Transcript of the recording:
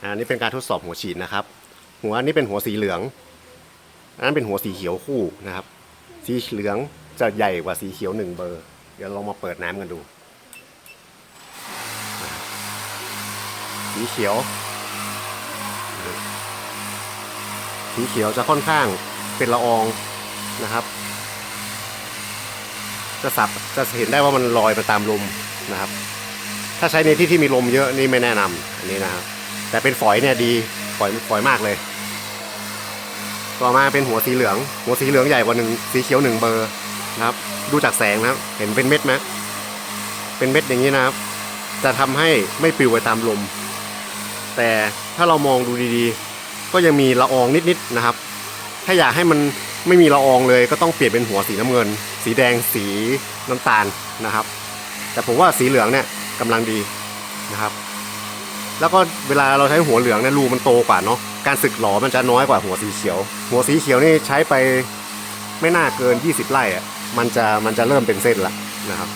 อันนี้เป็นการทดสอบหัวฉีดนะครับ หัวอันนี้เป็นหัวสีเหลือง อันนั้นเป็นหัวสีเขียวคู่นะครับ สีเหลืองจะใหญ่กว่าสีเขียวหนึ่งเบอร์ เดี๋ยวลองมาเปิดน้ำกันดู สีเขียว สีเขียวจะค่อนข้างเป็นละอองนะครับ จะสับจะเห็นได้ว่ามันลอยไปตามลมนะครับ ถ้าใช้ในที่ที่มีลมเยอะนี่ไม่แนะนำอันนี้นะครับ แต่เป็นฝอยเนี่ยดีฝอยฝอยมากเลย ต่อมาเป็นหัวสีเหลือง หัวสีเหลืองใหญ่กว่าหนึ่งสีเขียวหนึ่งเบอร์นะครับ ดูจากแสงนะครับ เห็นเป็นเม็ดไหมเป็นเม็ดอย่างนี้นะครับ จะทำให้ไม่ปลิวไปตามลม แต่ถ้าเรามองดูดีๆ ก็ยังมีละอองนิดๆนะครับ ถ้าอยากให้มันไม่มีละอองเลยก็ต้องเปลี่ยนเป็นหัวสีน้ำเงิน สีแดงสีน้ำตาลนะครับ แต่ผมว่าสีเหลืองเนี่ยกำลังดีนะครับ แล้วก็เวลาเราใช้หัวเหลืองเนี่ยรูมันโตกว่าเนาะการสึกหลอมันจะน้อยกว่าหัวสีเขียว หัวสีเขียวนี่ใช้ไปไม่น่าเกิน 20 ไร่อะมันจะมันจะเริ่มเป็นเส้นละนะครับ